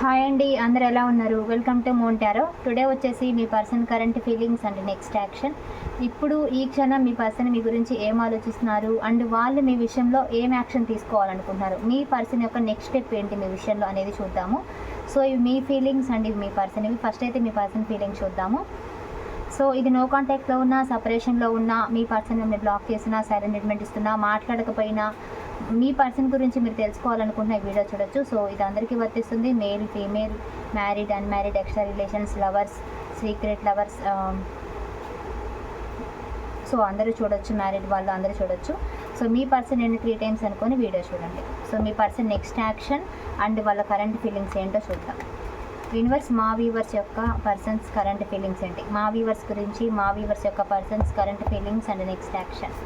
Hi అండి అందరు ఎలా ఉన్నారు? వెల్కమ్ టు మోంటారో టుడే వచ్చేసి మీ person current feelings and next action ఇప్పుడు ఈ క్షణం మీ పర్సన్ మీ గురించి ఏం ఆలోచిస్తున్నారు? అండ్ వాళ్ళు మీ విషయంలో ఏం యాక్షన్ తీసుకోవాలనుకుంటున్నారు? మీ పర్సన్ యొక్క నెక్స్ట్ స్టెప్ ఏంటి మీ విషయంలో అనేది చూద్దాము. సో ఇవి మీ ఫీలింగ్స్ అండ్ ఇవి మీ పర్సన్ ఇవి ఫస్ట్ అయితే మీ పర్సన్ ఫీలింగ్స్ చూద్దాము. సో ఇది నో కాంటాక్ట్లో ఉన్న సపరేషన్లో ఉన్న మీ పర్సన్ మిమ్మల్ని బ్లాక్ చేసినా సైలెంట్ ట్రీట్మెంట్ ఇస్తున్నా మాట్లాడకపోయినా మీ పర్సన్ గురించి మీరు తెలుసుకోవాలనుకుంటున్న ఈ వీడియో చూడొచ్చు. సో ఇది అందరికీ వర్తిస్తుంది. Male female married unmarried extra relations lovers secret lovers so అందరూ చూడొచ్చు. మ్యారీడ్ వాళ్ళు అందరూ చూడొచ్చు. సో మీ పర్సన్ నేను త్రీ టైమ్స్ అనుకొని వీడియో చూడండి. సో మీ పర్సన్ నెక్స్ట్ యాక్షన్ అండ్ వాళ్ళ కరెంట్ ఫీలింగ్స్ ఏంటో చూద్దాం. యూనివర్స్ మా వీవర్స్ యొక్క పర్సన్స్ కరెంట్ ఫీలింగ్స్ ఏంటి? మా వీవర్స్ గురించి మా వీవర్స్ యొక్క persons current feelings and next action.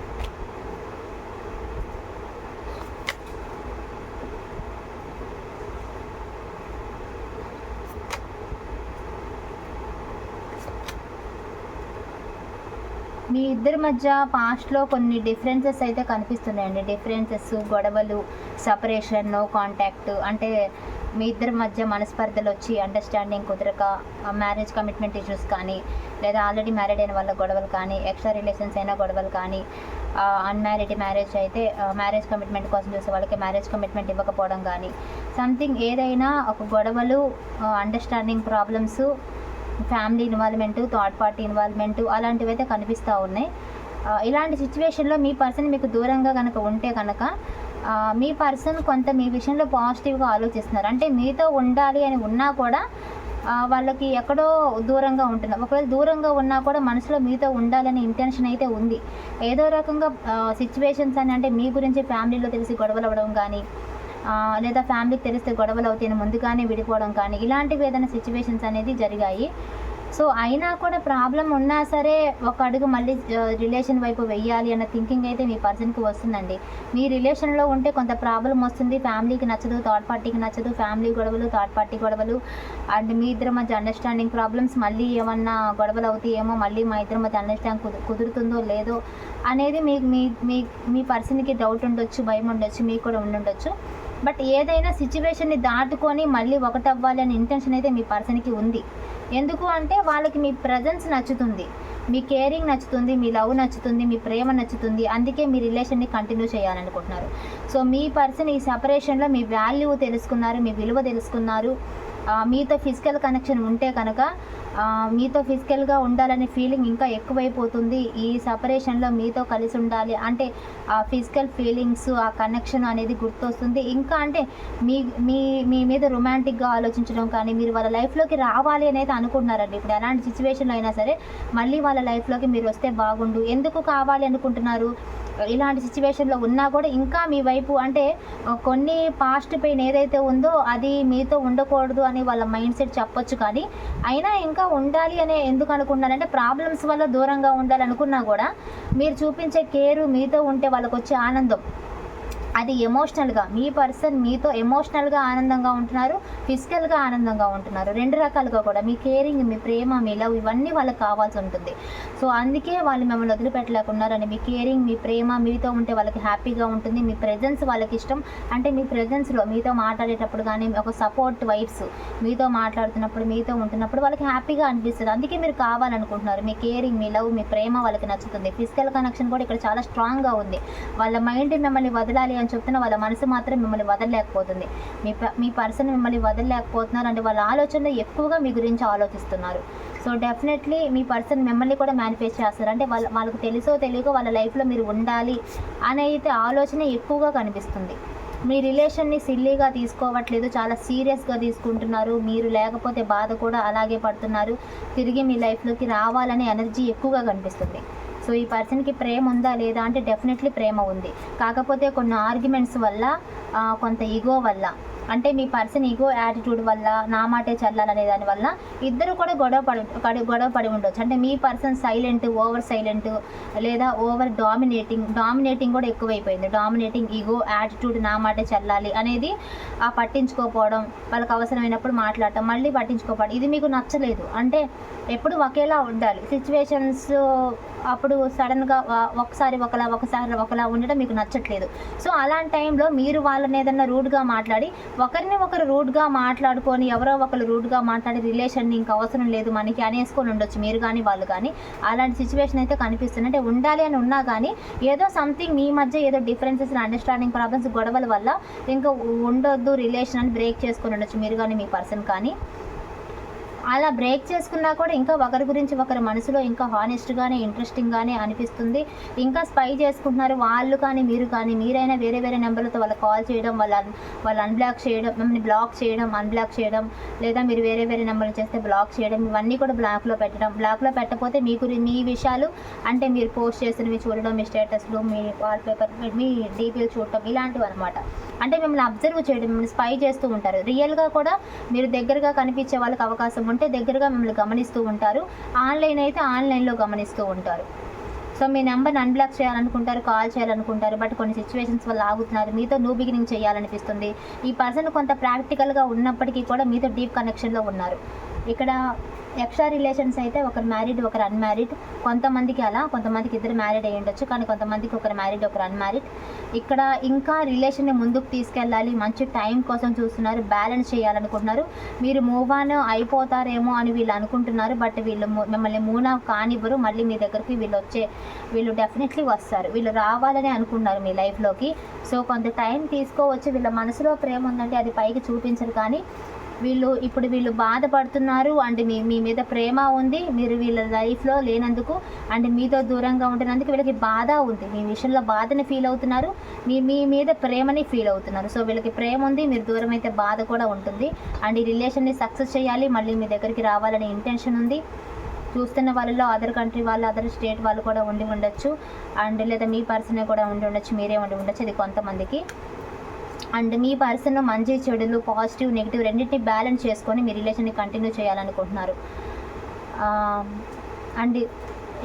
మీ ఇద్దరి మధ్య పాస్ట్లో కొన్ని డిఫరెన్సెస్ అయితే కనిపిస్తున్నాయండి. డిఫరెన్సెస్ గొడవలు సపరేషన్ నో కాంటాక్ట్ అంటే మీ ఇద్దరి మధ్య మనస్పర్ధలు వచ్చి అండర్స్టాండింగ్ కుదరక మ్యారేజ్ కమిట్మెంట్ ఇష్యూస్ కానీ లేదా ఆల్రెడీ మ్యారీడ్ అయిన వాళ్ళ గొడవలు కానీ ఎక్స్ట్రా రిలేషన్స్ అయిన గొడవలు కానీ అన్మ్యారీడ్ మ్యారేజ్ అయితే మ్యారేజ్ కమిట్మెంట్ కోసం చూసే వాళ్ళకి మ్యారేజ్ కమిట్మెంట్ ఇవ్వకపోవడం కానీ సంథింగ్ ఏదైనా ఒక గొడవలు understanding problems family involvement third party involvement అలాంటివి అయితే కనిపిస్తూ ఉన్నాయి. ఇలాంటి సిచ్యువేషన్లో మీ పర్సన్ మీకు దూరంగా కనుక ఉంటే కనుక మీ పర్సన్ కొంత మీ విషయంలో పాజిటివ్గా ఆలోచిస్తున్నారు. అంటే మీతో ఉండాలి అని ఉన్నా కూడా వాళ్ళకి ఎక్కడో దూరంగా ఉంటున్నారు ఒకవేళ దూరంగా ఉన్నా కూడా మనసులో మీతో ఉండాలనే ఇంటెన్షన్ అయితే ఉంది. ఏదో రకంగా సిచ్యువేషన్స్ అని అంటే మీ గురించి ఫ్యామిలీలో తెలిసి గొడవలు అవ్వడం కానీ లేదా ఫ్యామిలీకి తెలిస్తే గొడవలు అవుతాయని ముందుగానే విడిపోవడం కానీ ఇలాంటివి ఏదైనా సిచ్యువేషన్స్ అనేది జరిగాయి. సో అయినా కూడా ప్రాబ్లం ఉన్నా సరే ఒక అడుగు మళ్ళీ రిలేషన్ వైపు వెయ్యాలి అన్న థింకింగ్ అయితే మీ పర్సన్కి వస్తుందండి. మీ రిలేషన్లో ఉంటే కొంత ప్రాబ్లం వస్తుంది. ఫ్యామిలీకి నచ్చదు థర్డ్ పార్టీకి నచ్చదు ఫ్యామిలీ గొడవలు థర్డ్ పార్టీ గొడవలు. అండ్ మీ ఇద్దరి మధ్య అండర్స్టాండింగ్ ప్రాబ్లమ్స్ మళ్ళీ ఏమన్నా గొడవలు అవుతాయేమో మళ్ళీ మా ఇద్దరి మధ్య అండర్స్టాండ్ కుదు కుదురుతుందో లేదో అనేది మీ మీ మీ మీ పర్సన్కి డౌట్ ఉండొచ్చు భయం ఉండొచ్చు మీకు కూడా ఉండుండొచ్చు. బట్ ఏదైనా సిచ్యువేషన్ని దాటుకొని మళ్ళీ ఒకటవ్వాలి అనే ఇంటెన్షన్ అయితే మీ పర్సన్కి ఉంది. ఎందుకు అంటే వాళ్ళకి మీ ప్రజెన్స్ నచ్చుతుంది. మీ కేరింగ్ నచ్చుతుంది మీ లవ్ నచ్చుతుంది మీ ప్రేమ నచ్చుతుంది. అందుకే మీ రిలేషన్ని కంటిన్యూ చేయాలనుకుంటున్నారు. సో మీ పర్సన్ ఈ సపరేషన్లో మీ వాల్యూ తెలుసుకున్నారు మీ విలువ తెలుసుకున్నారు. మీతో ఫిజికల్ కనెక్షన్ ఉంటే కనుక మీతో ఫిజికల్గా ఉండాలనే ఫీలింగ్ ఇంకా ఎక్కువైపోతుంది. ఈ సపరేషన్లో మీతో కలిసి ఉండాలి అంటే ఆ ఫిజికల్ ఫీలింగ్స్ ఆ కనెక్షన్ అనేది గుర్తొస్తుంది. ఇంకా అంటే మీ మీ మీ మీద రొమాంటిక్గా ఆలోచించడం కానీ మీరు వాళ్ళ లైఫ్లోకి రావాలి అనేది అనుకుంటున్నారండి. ఇప్పుడు ఎలాంటి సిచ్యువేషన్లో అయినా సరే మళ్ళీ వాళ్ళ లైఫ్లోకి మీరు వస్తే బాగుండు. ఎందుకు కావాలి అనుకుంటున్నారు? ఇలాంటి సిచ్యువేషన్లో ఉన్నా కూడా ఇంకా మీ వైపు అంటే కొన్ని పాస్ట్ పెయిన్ ఏదైతే ఉందో అది మీతో ఉండకూడదు అని వాళ్ళ మైండ్ సెట్ చెప్పొచ్చు కానీ అయినా ఇంకా ఉండాలి అనే ఎందుకు అనుకున్నారంటే ప్రాబ్లమ్స్ వల్ల దూరంగా ఉండాలి అనుకున్నా కూడా మీరు చూపించే కేరు మీతో ఉంటే వాళ్ళకు వచ్చే ఆనందం. అది ఎమోషనల్గా మీ పర్సన్ మీతో ఎమోషనల్గా ఆనందంగా ఉంటున్నారు ఫిజికల్గా ఆనందంగా ఉంటున్నారు. రెండు రకాలుగా కూడా. మీ కేరింగ్ మీ ప్రేమ మీ లవ్ ఇవన్నీ వాళ్ళకి కావాల్సి ఉంటుంది. సో అందుకే వాళ్ళు మిమ్మల్ని వదిలిపెట్టలేకున్నారని మీ కేరింగ్ మీ ప్రేమ మీతో ఉంటే వాళ్ళకి హ్యాపీగా ఉంటుంది. మీ ప్రెజెన్స్ వాళ్ళకి ఇష్టం. అంటే మీ ప్రెజెన్స్లో మీతో మాట్లాడేటప్పుడు కానీ ఒక సపోర్ట్ వైబ్స్ మీతో మాట్లాడుతున్నప్పుడు మీతో ఉంటున్నప్పుడు వాళ్ళకి హ్యాపీగా అనిపిస్తుంది. అందుకే మీరు కావాలనుకుంటున్నారు. మీ కేరింగ్ మీ లవ్ మీ ప్రేమ వాళ్ళకి నచ్చుతుంది. ఫిజికల్ కనెక్షన్ కూడా ఇక్కడ చాలా స్ట్రాంగ్గా ఉంది. వాళ్ళ మైండ్ మిమ్మల్ని వదలాలి నేను చెప్తున్న వాళ్ళ మనసు మాత్రం మిమ్మల్ని వదలలేకపోతుంది. మీ ప- మీ పర్సన్ మిమ్మల్ని వదలలేకపోతున్నారు అంటే వాళ్ళ ఆలోచనలు ఎక్కువగా మీ గురించి ఆలోచిస్తున్నారు. సో డెఫినెట్లీ మీ పర్సన్ మిమ్మల్ని కూడా మేనిఫెస్ట్ చేస్తారు. అంటే వాళ్ళ వాళ్ళకి తెలుసో తెలియకో వాళ్ళ లైఫ్లో మీరు ఉండాలి అనే అయితే ఆలోచన ఎక్కువగా కనిపిస్తుంది. మీ రిలేషన్ని సిల్లీగా తీసుకోవట్లేదు చాలా సీరియస్గా తీసుకుంటున్నారు. మీరు లేకపోతే బాధ కూడా అలాగే పడుతున్నారు. తిరిగి మీ లైఫ్లోకి రావాలనే ఎనర్జీ ఎక్కువగా కనిపిస్తుంది. సో ఈ పర్సన్కి ప్రేమ ఉందా లేదా అంటే డెఫినెట్లీ ప్రేమ ఉంది. కాకపోతే కొన్ని ఆర్గ్యుమెంట్స్ వల్ల కొంత ఈగో వల్ల అంటే మీ పర్సన్ ఈగో యాటిట్యూడ్ వల్ల నా మాటే చల్లాలనే దాని వల్ల ఇద్దరు కూడా గొడవ పడి గొడవ పడి ఉండొచ్చు. అంటే మీ పర్సన్ సైలెంట్ ఓవర్ సైలెంట్ లేదా ఓవర్ డామినేటింగ్ డామినేటింగ్ కూడా ఎక్కువైపోయింది. డామినేటింగ్ ఈగో యాటిట్యూడ్ నా మాటే చల్లాలి అనేది ఆ పట్టించుకోపోవడం వాళ్ళకి అవసరమైనప్పుడు మాట్లాడటం మళ్ళీ పట్టించుకోపోవడం ఇది మీకు నచ్చలేదు. అంటే ఎప్పుడు ఒకేలా ఉండాలి. సిచ్యువేషన్స్ అప్పుడు సడన్గా ఒకసారి ఒకలా ఒకసారి ఒకలా ఉండడం మీకు నచ్చట్లేదు. సో అలాంటి టైంలో మీరు వాళ్ళని ఏదన్నా రూడ్గా మాట్లాడి ఒకరిని ఒకరు రూడ్గా మాట్లాడుకొని ఎవరో ఒకరు రూడ్గా మాట్లాడి రిలేషన్ ఇంకా అవసరం లేదు మనకి అనేసుకొని ఉండొచ్చు మీరు కానీ వాళ్ళు కానీ అలాంటి సిచ్యువేషన్ అయితే కనిపిస్తుంది. అంటే ఉండాలి అని ఉన్నా కానీ ఏదో సంథింగ్ మీ మధ్య ఏదో డిఫరెన్సెస్ అండర్స్టాండింగ్ ప్రాబ్లమ్స్ గొడవల వల్ల ఇంకా ఉండొద్దు రిలేషన్ అని బ్రేక్ చేసుకొని ఉండొచ్చు మీరు కానీ మీ పర్సన్ కానీ. అలా బ్రేక్ చేసుకున్నా కూడా ఇంకా ఒకరి గురించి ఒకరి మనసులో ఇంకా హానెస్ట్గానే ఇంట్రెస్టింగ్గానే అనిపిస్తుంది. ఇంకా స్పై చేసుకుంటున్నారు. వాళ్ళు కానీ మీరు కానీ మీరైనా వేరే వేరే నెంబర్లతో వాళ్ళకి కాల్ చేయడం వాళ్ళ వాళ్ళు అన్బ్లాక్ చేయడం మిమ్మల్ని బ్లాక్ చేయడం అన్బ్లాక్ చేయడం లేదా మీరు వేరే వేరే నెంబర్లు చేస్తే బ్లాక్ చేయడం ఇవన్నీ కూడా బ్లాక్లో పెట్టడం. బ్లాక్లో పెట్టకపోతే మీ గురి మీ విషయాలు అంటే మీరు పోస్ట్ చేసినవి చూడడం మీ స్టేటస్లు మీ వాల్పేపర్ మీ డీపీలు చూడటం ఇలాంటివి అనమాట అంటే మిమ్మల్ని అబ్జర్వ్ చేయడం మిమ్మల్ని స్పై చేస్తూ ఉంటారు. రియల్గా కూడా మీరు దగ్గరగా కనిపించే వాళ్ళకి అవకాశం ఉంటే దగ్గరగా మిమ్మల్ని గమనిస్తూ ఉంటారు. ఆన్లైన్ అయితే ఆన్లైన్లో గమనిస్తూ ఉంటారు. సో మీ నెంబర్ని అన్బ్లాక్ చేయాలనుకుంటారు కాల్ చేయాలనుకుంటారు బట్ కొన్ని సిచ్యువేషన్స్ వల్ల ఆగుతున్నారు. మీతో న్యూ బిగినింగ్ చేయాలనిపిస్తుంది. ఈ పర్సన్ కొంత ప్రాక్టికల్గా ఉన్నప్పటికీ కూడా మీతో డీప్ కనెక్షన్లో ఉన్నారు. ఇక్కడ ఎక్స్ట్రా రిలేషన్స్ అయితే ఒకరు మ్యారీడ్ ఒకరు అన్మ్యారీడ్. కొంతమందికి అలా కొంతమందికి ఇద్దరు మ్యారీడ్ అయ్యి ఉండొచ్చు కానీ కొంతమందికి ఒకరు మ్యారీడ్ ఒకరు అన్మ్యారీడ్. ఇక్కడ ఇంకా రిలేషన్ని ముందుకు తీసుకెళ్ళాలి మంచి టైం కోసం చూస్తున్నారు బ్యాలెన్స్ చేయాలనుకుంటున్నారు. మీరు మూవ్ ఆన్ అయిపోతారేమో అని వీళ్ళు అనుకుంటున్నారు బట్ వీళ్ళు మిమ్మల్ని మూవ్ ఆఫ్ కానివ్వరు. మళ్ళీ మీ దగ్గరికి వీళ్ళు వచ్చే వీళ్ళు డెఫినెట్లీ వస్తారు. వీళ్ళు రావాలని అనుకున్నారు మీ లైఫ్లోకి సో కొంత టైం తీసుకోవచ్చు. వీళ్ళ మనసులో ప్రేమ ఉందంటే అది పైకి చూపించరు కానీ వీళ్ళు ఇప్పుడు వీళ్ళు బాధపడుతున్నారు అండ్ మీ మీ మీద ప్రేమ ఉంది. మీరు వీళ్ళ లైఫ్లో లేనందుకు అండ్ మీతో దూరంగా ఉంటున్నందుకు వీళ్ళకి బాధ ఉంది. మీ విషయంలో బాధని ఫీల్ అవుతున్నారు. మీ మీ మీద ప్రేమని ఫీల్ అవుతున్నారు. సో వీళ్ళకి ప్రేమ ఉంది. మీరు దూరం అయితే బాధ కూడా ఉంటుంది. అండ్ ఈ రిలేషన్ని సక్సెస్ చేయాలి. మళ్ళీ మీ దగ్గరికి రావాలనే ఇంటెన్షన్ ఉంది. చూస్తున్న వాళ్ళలో అదర్ కంట్రీ వాళ్ళు అదర్ స్టేట్ వాళ్ళు కూడా ఉండి ఉండొచ్చు. అండ్ లేదా మీ పర్సనే కూడా ఉండి ఉండొచ్చు. మీరే ఉండి ఉండొచ్చు. ఇది కొంతమందికి. అండ్ మీ పర్సన్ మంచి చెడులు పాజిటివ్ నెగిటివ్ రెండింటిని బ్యాలెన్స్ చేసుకొని మీ రిలేషన్ని కంటిన్యూ చేయాలనుకుంటున్నారు. అండ్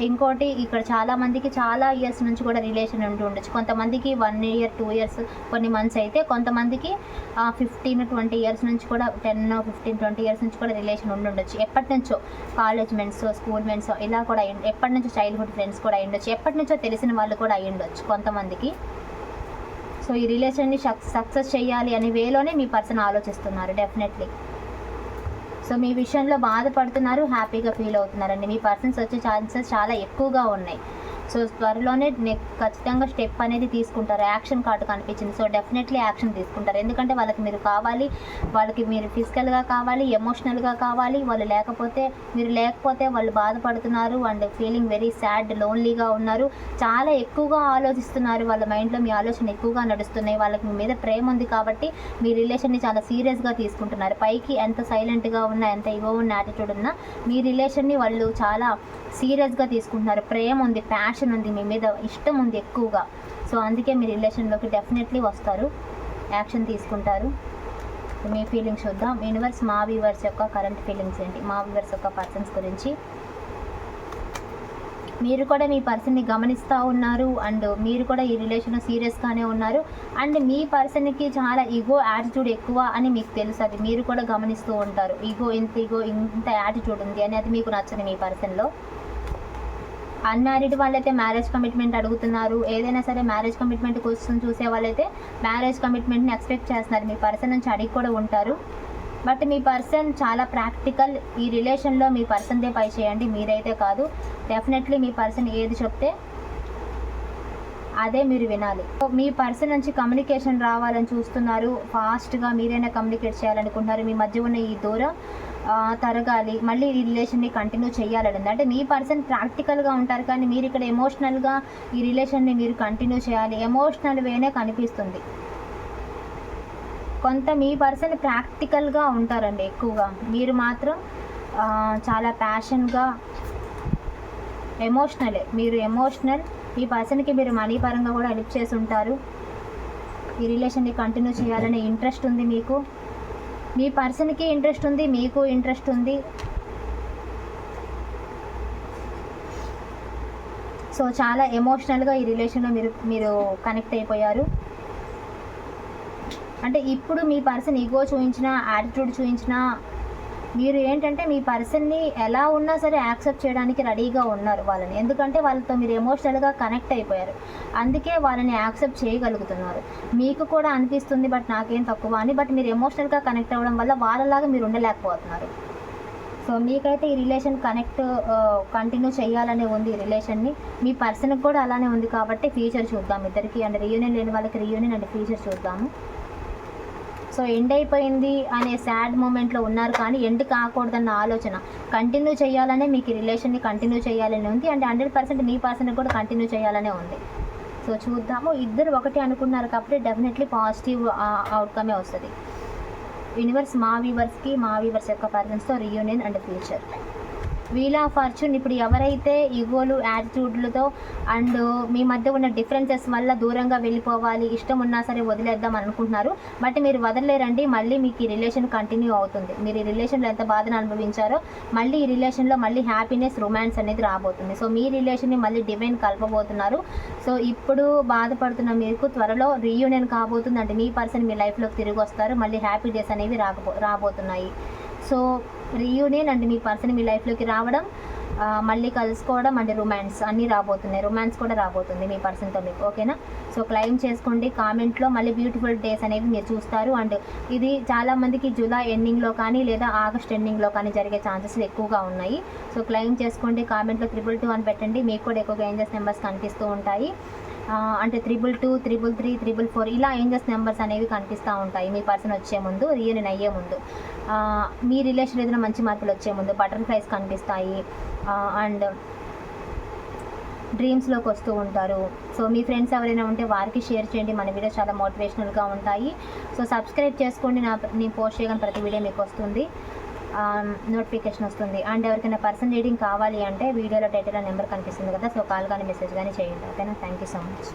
ఇంకోటి ఇక్కడ చాలా మందికి చాలా ఇయర్స్ నుంచి కూడా రిలేషన్ ఉంటూ ఉండొచ్చు. కొంతమందికి వన్ ఇయర్ టూ ఇయర్స్ కొన్ని మంత్స్ అయితే కొంతమందికి ఫిఫ్టీన్ ట్వంటీ ఇయర్స్ నుంచి కూడా టెన్ ఫిఫ్టీన్ ట్వంటీ ఇయర్స్ నుంచి కూడా రిలేషన్ ఉండి ఉండొచ్చు. ఎప్పటి నుంచో కాలేజ్ మెంట్స్ స్కూల్ మెంట్స్ ఇలా కూడా అయ్యి- ఎప్పటి నుంచో చైల్డ్హుడ్ ఫ్రెండ్స్ కూడా అయ్యి ఉండొచ్చు. ఎప్పటి నుంచో తెలిసిన వాళ్ళు కూడా అయ్యి ఉండొచ్చు కొంతమందికి. సో ఈ రిలేషన్ని సక్సెస్ చేయాలి అనే వేలోనే మీ పర్సన్ ఆలోచిస్తున్నారు డెఫినెట్లీ. సో మీ విషయంలో బాధపడుతున్నారు హ్యాపీగా ఫీల్ అవుతున్నారండి. మీ పర్సన్స్ వచ్చే ఛాన్సెస్ చాలా ఎక్కువగా ఉన్నాయి. సో త్వరలోనే ఖచ్చితంగా స్టెప్ అనేది తీసుకుంటారు. యాక్షన్ కార్డు కనిపించింది. సో డెఫినెట్లీ యాక్షన్ తీసుకుంటారు. ఎందుకంటే వాళ్ళకి మీరు కావాలి వాళ్ళకి మీరు ఫిజికల్గా కావాలి ఎమోషనల్గా కావాలి వాళ్ళు లేకపోతే మీరు లేకపోతే వాళ్ళు బాధపడుతున్నారు అండ్ ఫీలింగ్ వెరీ సాడ్ లోన్లీగా ఉన్నారు. చాలా ఎక్కువగా ఆలోచిస్తున్నారు. వాళ్ళ మైండ్లో మీ ఆలోచన ఎక్కువగా నడుస్తున్నాయి. వాళ్ళకి మీ మీద ప్రేమ ఉంది కాబట్టి మీ రిలేషన్ని చాలా సీరియస్గా తీసుకుంటున్నారు. పైకి ఎంత సైలెంట్గా ఉన్నా ఎంత ఇగో ఉన్న యాటిట్యూడ్ ఉన్నా మీ రిలేషన్ని వాళ్ళు చాలా సీరియస్గా తీసుకుంటున్నారు. ప్రేమ ఉంది ప్యాషన్ ఉంది మీ మీద ఇష్టం ఉంది ఎక్కువగా. సో అందుకే మీ రిలేషన్లోకి డెఫినెట్లీ వస్తారు. యాక్షన్ తీసుకుంటారు. మీ ఫీలింగ్స్ చూద్దాం. యూనివర్స్ మా వ్యూవర్స్ యొక్క కరెంట్ ఫీలింగ్స్ ఏంటి? మా వ్యూవర్స్ యొక్క పర్సన్స్ గురించి మీరు కూడా మీ పర్సన్ని గమనిస్తూ ఉన్నారు అండ్ మీరు కూడా ఈ రిలేషన్ సీరియస్గానే ఉన్నారు. అండ్ మీ పర్సన్కి చాలా ఈగో యాటిట్యూడ్ ఎక్కువ అని మీకు తెలుసు. అది మీరు కూడా గమనిస్తూ ఉంటారు. ఈగో ఇంత ఈగో ఇంత యాటిట్యూడ్ ఉంది అని అది మీకు నచ్చదు మీ పర్సన్లో. అన్మ్యారీడ్ వాళ్ళైతే మ్యారేజ్ కమిట్మెంట్ అడుగుతున్నారు. ఏదైనా సరే మ్యారేజ్ కమిట్మెంట్ కోసం చూసే వాళ్ళైతే మ్యారేజ్ కమిట్మెంట్ని ఎక్స్పెక్ట్ చేస్తున్నారు. మీ పర్సన్ నుంచి అడిగి కూడా ఉంటారు. బట్ మీ పర్సన్ చాలా ప్రాక్టికల్. ఈ రిలేషన్లో మీ పర్సన్దే పై చేయండి. మీరైతే కాదు. డెఫినెట్లీ మీ పర్సన్ ఏది చెప్తే అదే మీరు వినాలి. మీ పర్సన్ నుంచి కమ్యూనికేషన్ రావాలని చూస్తున్నారు. ఫాస్ట్గా మీరైనా కమ్యూనికేట్ చేయాలనుకుంటున్నారు. మీ మధ్య ఉన్న ఈ దూరం తరగాలి. మళ్ళీ ఈ రిలేషన్ని కంటిన్యూ చేయాలని. అంటే మీ పర్సన్ ప్రాక్టికల్గా ఉంటారు కానీ మీరు ఇక్కడ ఎమోషనల్గా ఈ రిలేషన్ని మీరు కంటిన్యూ చేయాలి. ఎమోషనల్ వేనే కనిపిస్తుంది. కొంత మీ పర్సన్ ప్రాక్టికల్గా ఉంటారండి ఎక్కువగా. మీరు మాత్రం చాలా ప్యాషన్గా ఎమోషనలే. మీరు ఎమోషనల్ ఈ పర్సన్కి మీరు మనీ పరంగా కూడా హెల్ప్ చేసి ఉంటారు. ఈ రిలేషన్ని కంటిన్యూ చేయాలనే ఇంట్రెస్ట్ ఉంది మీకు. మీ పర్సన్కి ఇంట్రెస్ట్ ఉంది మీకు ఇంట్రెస్ట్ ఉంది. సో చాలా ఎమోషనల్గా ఈ రిలేషన్లో మీరు మీరు కనెక్ట్ అయిపోయారు. అంటే ఇప్పుడు మీ పర్సన్ ఈగో చూపించినా యాటిట్యూడ్ చూపించినా మీరు ఏంటంటే మీ పర్సన్ని ఎలా ఉన్నా సరే యాక్సెప్ట్ చేయడానికి రెడీగా ఉన్నారు వాళ్ళని. ఎందుకంటే వాళ్ళతో మీరు ఎమోషనల్గా కనెక్ట్ అయిపోయారు. అందుకే వాళ్ళని యాక్సెప్ట్ చేయగలుగుతున్నారు. మీకు కూడా అనిపిస్తుంది బట్ నాకేం తక్కువ అని. బట్ మీరు ఎమోషనల్గా కనెక్ట్ అవ్వడం వల్ల వాళ్ళలాగా మీరు ఉండలేకపోతున్నారు. సో మీకైతే ఈ రిలేషన్ కనెక్ట్ కంటిన్యూ చేయాలనే ఉంది ఈ రిలేషన్ని. మీ పర్సన్కి కూడా అలానే ఉంది కాబట్టి ఫ్యూచర్ చూద్దాం ఇద్దరికి. అండ్ రీయూనియన్ లేని వాళ్ళకి రీయూనియన్ అండ్ ఫ్యూచర్ చూద్దాము. సో ఎండ్ అయిపోయింది అనే సాడ్ మూమెంట్లో ఉన్నారు కానీ ఎండ్ కాకూడదన్న ఆలోచన. కంటిన్యూ చేయాలనే మీకు రిలేషన్ని కంటిన్యూ చేయాలని ఉంది. అండ్ హండ్రెడ్ పర్సెంట్ మీ పర్సన్ కూడా కంటిన్యూ చేయాలనే ఉంది. సో చూద్దాము. ఇద్దరు ఒకటి అనుకున్నారు కాబట్టి డెఫినెట్లీ పాజిటివ్ అవుట్కమే వస్తుంది. యూనివర్స్ మా వీవర్స్కి మా వీవర్స్ యొక్క పర్సన్స్తో reunion and future wheel of fortune. ఇప్పుడు ఎవరైతే ఈగోలు యాటిట్యూడ్లతో అండ్ మీ మధ్య ఉన్న డిఫరెన్సెస్ వల్ల దూరంగా వెళ్ళిపోవాలి ఇష్టం ఉన్నా సరే వదిలేద్దాం అనుకుంటున్నారు. బట్ మీరు వదలలేరండి మళ్ళీ మీకు ఈ రిలేషన్ కంటిన్యూ అవుతుంది. మీరు ఈ రిలేషన్లో ఎంత బాధను అనుభవించారో మళ్ళీ ఈ రిలేషన్లో మళ్ళీ హ్యాపీనెస్ రొమాన్స్ అనేది రాబోతుంది. సో మీ రిలేషన్ని మళ్ళీ డివైన్ కలపబోతున్నారు. సో ఇప్పుడు బాధపడుతున్న మీకు త్వరలో రీయూనియన్ కాబోతుంది. అంటే మీ పర్సన్ మీ లైఫ్లోకి తిరిగి వస్తారు. మళ్ళీ హ్యాపీ డేస్ అనేవి రాకపో రాబోతున్నాయి. సో రీయూనియన్ అండ్ మీ పర్సన్ మీ లైఫ్లోకి రావడం మళ్ళీ కలుసుకోవడం అండ్ రొమాన్స్ అన్నీ రాబోతున్నాయి. రొమాన్స్ కూడా రాబోతుంది మీ పర్సన్తో మీకు. ఓకేనా సో క్లైమ్ చేసుకోండి. కామెంట్లో మళ్ళీ బ్యూటిఫుల్ డేస్ అనేవి మీరు చూస్తారు. అండ్ ఇది చాలామందికి జూలై ఎండింగ్లో కానీ లేదా ఆగస్ట్ ఎండింగ్లో కానీ జరిగే ఛాన్సెస్ ఎక్కువగా ఉన్నాయి. సో క్లైమ్ చేసుకోండి. కామెంట్లో త్రిపుల్ టూ అని పెట్టండి. మీకు కూడా ఎక్కువగా ఏంజెస్ నెంబర్స్ కనిపిస్తూ ఉంటాయి. అంటే triple two triple three triple four ఇలా ఏంజెస్ నెంబర్స్ అనేవి కనిపిస్తూ ఉంటాయి. మీ పర్సన్ వచ్చే ముందు రియల్ అయ్యే ముందు. మీ రిలేషన్ ఏదైనా మంచి మార్పులు వచ్చే ముందు బటర్ఫ్లైస్ కనిపిస్తాయి. అండ్ డ్రీమ్స్లోకి వస్తూ ఉంటారు. సో మీ ఫ్రెండ్స్ ఎవరైనా ఉంటే వారికి షేర్ చేయండి. మన వీడియోస్ చాలా మోటివేషనల్గా ఉంటాయి. సో సబ్స్క్రైబ్ చేసుకోండి. నా నేను పోస్ట్ చేయగానే ప్రతి వీడియో మీకు వస్తుంది. నోటిఫికేషన్ వస్తుంది. అండ్ ఎవరికైనా పర్సన్ రీడింగ్ కావాలి అంటే వీడియోలో టైటిల్ నెంబర్ కనిపిస్తుంది కదా సో కాల్ కానీ మెసేజ్ కానీ చేయండి. ఓకేనా? Thank you so much